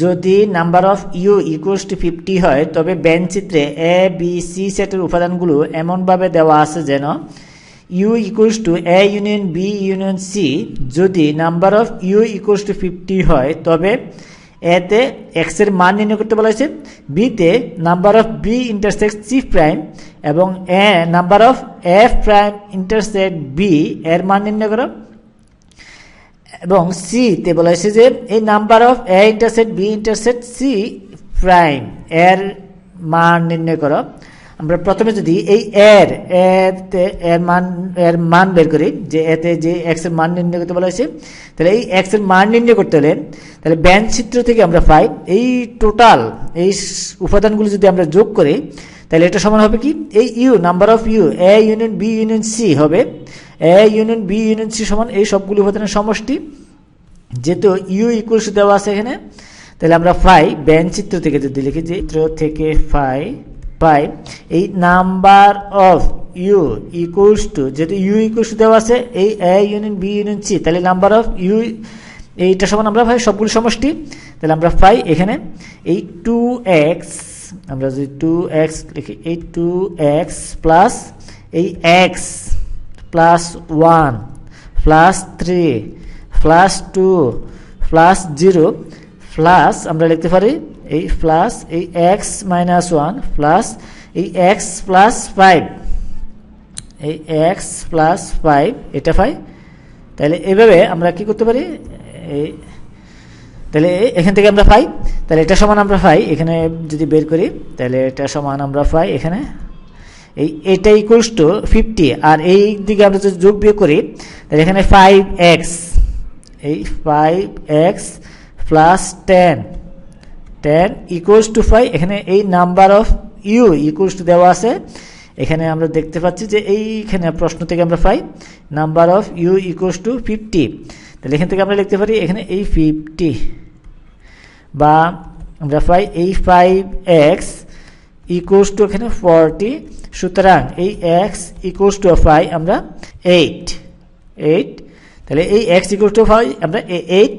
যদি number of U equals to fifty হয়, তবে চিত্রে এ বি সি সেটের উপাদানগুলো এমনভাবে দেওয়া আছে যেন U equals to A union B union C যদি number of U equals to fifty হয়, তবে এতে এক্সের মান নির্ণয় করতে বলা হয়েছে বিতে number of B intersect C prime এবং এ number of F prime intersect B এর মান নির্ণয় করো। এবং সি তে বলা হয়েছে যে এই number of A intersect B intersect C prime এর মান নির্ণয় করো। আমরা প্রথমে যদি এই এর, এতে এর মান এর মান বের করি, যে এতে যে এক্সের মান নির্ণয় করতে বলা হয়েছে, তাহলে এই এক্সের মান নির্ণয় করতে হলে, তাহলে ব্যান চিত্র থেকে আমরা পাই এই টোটাল এই উপাদানগুলো যদি আমরা যোগ করি তাহলে এটা সমান হবে কি? এই U number of U A union B union C হবে। A union B union C সমান এই সবগুলো উপাদানের সমষ্টি। যেহেতু ইউ ইকুয়ালস দেওয়া আছে এখানে, তাহলে আমরা ফাই ব্যান চিত্র থেকে যদি লিখি, যে চিত্র থেকে ফাই পাই, এই number of U equals to যেহেতু ইউ ইকুয়ালস দেওয়া আছে, এই A union B union C তাহলে নাম্বার অফ ইউ এইটা সমান আমরা পাই সবগুলো সমষ্টি। তাহলে আমরা পাই এখানে, এই টু এক্স আমরা যদি টু এক্স লিখি, এই টু এক্স প্লাস এই x plus one plus three plus two plus zero plus আমরা লিখতে পারি এই প্লাস এই এক্স মাইনাস ওয়ান প্লাস এই এক্স প্লাস ফাইভ এই এক্স প্লাস ফাইভ এটা ফাইভ তাহলে এভাবে আমরা কি করতে পারি? এই তাহলে এখান থেকে আমরা পাই। তাহলে এটা সমান আমরা পাই। এখানে যদি বের করি, তাহলে এটা সমান আমরা পাই এখানে। এই এটা ইকুয়ালস টু ফিফটি আর এই দিকে আমরা যদি যোগ বিয়োগ করি, তাহলে এখানে ফাইভ এক্স এই five x plus ten ten equals to five এখানে এই number of U equals to দেওয়া আছে। এখানে আমরা দেখতে পাচ্ছি যে এইখানে প্রশ্ন থেকে আমরা পাই number of U equals to fifty তাহলে এখান থেকে আমরা লিখতে পারি এখানে এই ফিফটি বা আমরা পাই এই ফাইভ এক্স ইকুয়ালস টু এখানে ফর্টি সুতরাং এই এক্স ইকুয়ালস টু ফাইভ আমরা এইট এইট তাহলে এই এক্স ইকুয়ালস টু ফাইভ আমরা এইট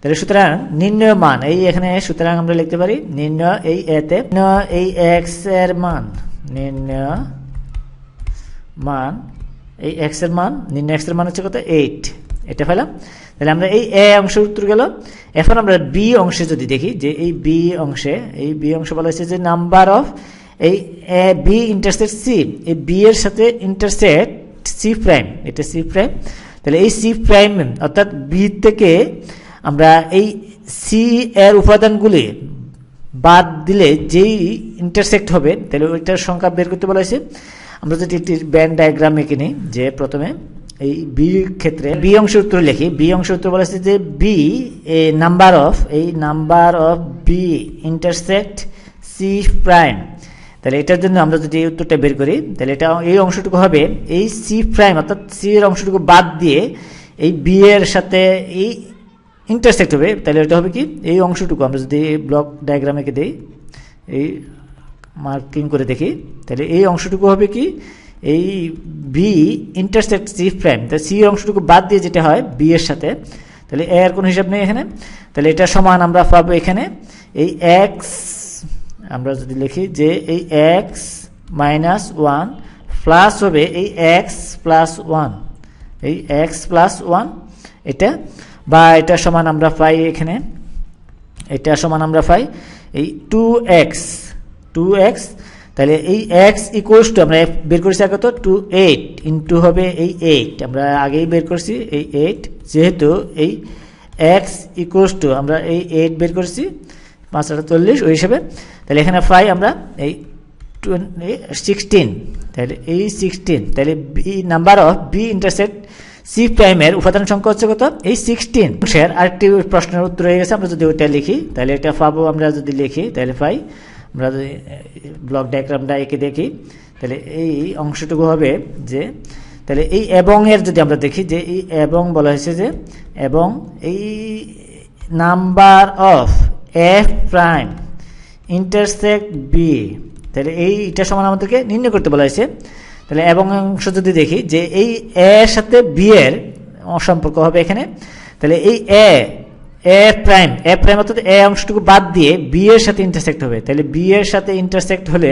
তাহলে সুতরাং নির্ণয় মান, এই এখানে সুতরাং আমরা লিখতে পারি নির্ণয় এই এতে এই এক্সের মান। নির্ণয় মান, এই এক্সের মান, নিম্ন এক্সের মান হচ্ছে কত? এইট এটা পেলাম তাহলে আমরা এই এ অংশের উত্তর গেল। এখন আমরা বি অংশে যদি দেখি, যে এই বি অংশে, এই বি অংশ বলা হয়েছে যে নাম্বার অফ এই এ বি ইন্টারসেট সি এই বি এর সাথে ইন্টারসেট সি প্রাইম এটা সি প্রাইম তাহলে এই সি প্রাইম অর্থাৎ বি থেকে আমরা এই সি এর উপাদানগুলি বাদ দিলে যেই ইন্টারসেক্ট হবে, তাহলে ওইটার সংখ্যা বের করতে বলা হয়েছে। আমরা যদি একটি ব্যান্ড ডায়াগ্রাম এঁকে নিই, যে প্রথমে এই বি ক্ষেত্রে বি অংশ উত্তর লিখি। বি অংশ উত্তর বলা হয়েছে যে বি এ নাম্বার অফ এই number of B intersect C prime তাহলে এটার জন্য আমরা যদি উত্তরটা বের করি, তাহলে এটা এই অংশটুকু হবে এই সি প্রাইম অর্থাৎ সি এর অংশটুকু বাদ দিয়ে এই বি এর সাথে এই ইন্টারসেক্ট হবে। তাহলে এটা হবে কি? এই অংশটুকু। আমরা যদি ব্লক ডায়াগ্রামে দিই, এই মার্কিং করে দেখি, তাহলে এই অংশটুকু হবে কি? এই বি ইন্টারসেক্ট সি প্রাইম তাহলে সি অংশটুকু বাদ দিয়ে যেটা হয় বি এর সাথে, তাহলে এ এর কোনো হিসাব নেই এখানে, তাহলে এটা সমান আমরা পাবো এখানে, এই এক্স আমরা যদি লিখি যে এই এক্স মাইনাস ওয়ান প্লাস হবে এই এক্স প্লাস ওয়ান এই এক্স প্লাস ওয়ান এটা, বা এটা সমান আমরা পাই এখানে, এটা সমান আমরা পাই এই টু এক্স টু এক্স তাহলে এই এক্স ইকুয়ালস টু আমরা বের করেছি আগে তো টু এইট ইন্টু হবে এই এইট আমরা আগেই বের করছি এই এইট যেহেতু এই এক্স ইকুয়ালস টু আমরা এই এইট বের করছি পাঁচ হাজার চল্লিশ ওই হিসাবে। তাহলে এখানে পাই আমরা এই সিক্সটিন তাহলে এই সিক্সটিন তাহলে B number of B intersect C প্রাইমের উপাদান সংখ্যা হচ্ছে কত? এই সিক্সটিন অংশের আরেকটি প্রশ্নের উত্তর হয়ে গেছে, আমরা যদি ওইটা লিখি, তাহলে এটা পাবো আমরা যদি লিখি, তাহলে পাই আমরা যদি ব্লক ডায়াগ্রামটা এঁকে দেখি, তাহলে এই অংশটুকু হবে যে, তাহলে এই এবং এর যদি আমরা দেখি যে এই এবং বলা হয়েছে যে, এবং এই number of F prime intersect B তাহলে এইটা সমান আমাদেরকে নির্ণয় করতে বলা হয়েছে। তাহলে এবং অংশ যদি দেখি যে এই এর সাথে বি এর সম্পর্ক হবে এখানে, তাহলে এই এ এ প্রাইম এ প্রাইম অর্থাৎ এ অংশটুকু বাদ দিয়ে বি এর সাথে ইন্টারসেক্ট হবে। তাহলে বি এর সাথে ইন্টারসেক্ট হলে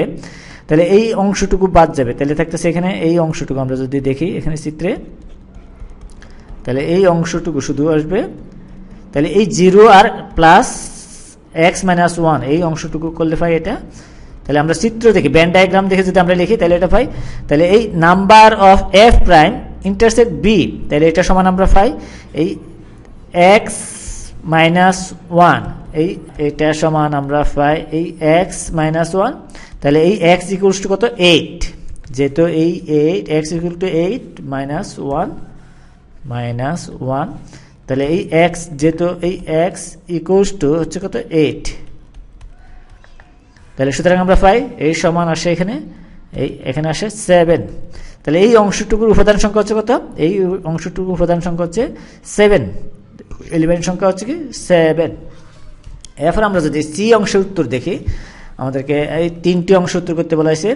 তাহলে এই অংশটুকু বাদ যাবে। তাহলে থাকতেছে এখানে এই অংশটুকু। আমরা যদি দেখি এখানে চিত্রে, তাহলে এই অংশটুকু শুধু আসবে। তাহলে এই জিরো আর প্লাস এক্স মাইনাস ওয়ান এই অংশটুকু করলে পাই এটা। তাহলে আমরা চিত্র দেখি ব্যান্ড ডায়াগ্রাম দেখে যদি আমরা লিখি, তাহলে এটা পাই। তাহলে এই number of F prime intersect B তাহলে এটা সমান আমরা পাই। এই এক্স মাইনাস ওয়ান। এই এটা সমান আমরা পাই এই এক্স মাইনাস ওয়ান। তাহলে এই এক্স ইকুয়ালস টু কত? এইট যেহেতু এই eight x equal to eight minus one minus one. তাহলে এই এক্স যেহেতু এই এক্স ইকুয়ালস টু হচ্ছে কত? এইট তাহলে সুতরাং আমরা পাই এই সমান আসে এখানে। এই, এখানে আসে সেভেন তাহলে এই অংশটুকুর উপাদান সংখ্যা হচ্ছে কত? এই অংশটুকুর উপাদান সংখ্যা হচ্ছে সেভেন এলিমেন্ট সংখ্যা হচ্ছে কি? সেভেন এরপর আমরা যদি সি অংশের উত্তর দেখি, আমাদেরকে এই তিনটি অংশ উত্তর করতে বলা হয়েছে।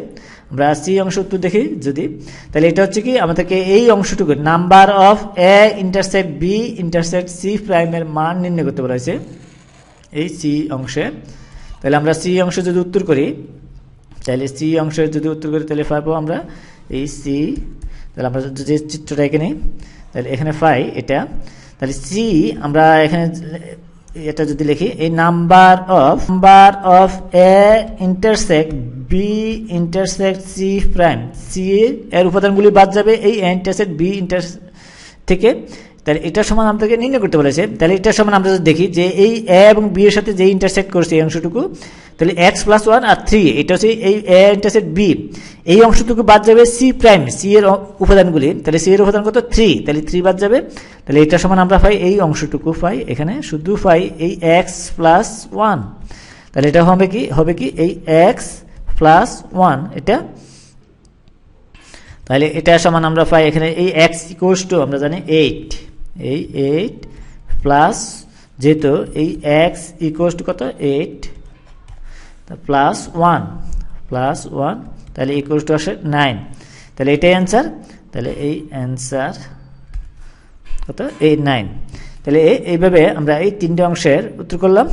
আমরা সি অংশ উত্তর দেখি যদি। তাহলে এটা হচ্ছে কি? আমাদেরকে এই অংশটুকু number of A intersect B intersect C প্রাইমের মান নির্ণয় করতে বলা হয়েছে। এই সি অংশে। তাহলে আমরা সি অংশ যদি উত্তর করি, তাহলে সি অংশের যদি উত্তর করি, তাহলে পাবো আমরা। এই সি তাহলে আমরা যে চিত্রটা এখানে তাহলে এখানে পাই এটা। তাহলে সি আমরা এখানে, এটা যদি লিখি এই number of number of A intersect B intersect C prime C এর উপাদানগুলি বাদ যাবে, এই এ ইন্টারসেক্ট বি ইন্টার থেকে। তাহলে এটার সমান আমাদেরকে নির্ণয় করতে বলেছে। তাহলে এটার সমান আমরা যদি দেখি যে এই এ এবং বি এর সাথে যে ইন্টারসেক্ট করছে এই অংশটুকু তাহলে এক্স প্লাস ওয়ান আর থ্রি এটা হচ্ছে এই, এ ইন্টারসেক্ট বি এই অংশটুকু বাদ যাবে সি প্রাইম সি এর উপাদানগুলি। তাহলে সি এর উপাদান কত? থ্রি তাহলে থ্রি বাদ যাবে। তাহলে এটা সমান আমরা পাই এই অংশটুকু পাই এখানে, শুধু পাই এই এক্স প্লাস ওয়ান তাহলে এটা হবে কি? হবে কি? এই এক্স প্লাস ওয়ান এটা। তাহলে এটা সমান আমরা পাই এখানে এই এক্স ইকুয়ালস টু আমরা জানি এইট এই এইট প্লাস যেহেতু এই এক্স ইকুয়ালস টু কত? Eight plus one plus one তাহলে ইকুয়াল টু আসে নাইন তাহলে এটাই অ্যান্সার তাহলে এই অ্যান্সার কত? এই নাইন তাহলে এইভাবে আমরা এই তিনটে অংশের উত্তর করলাম।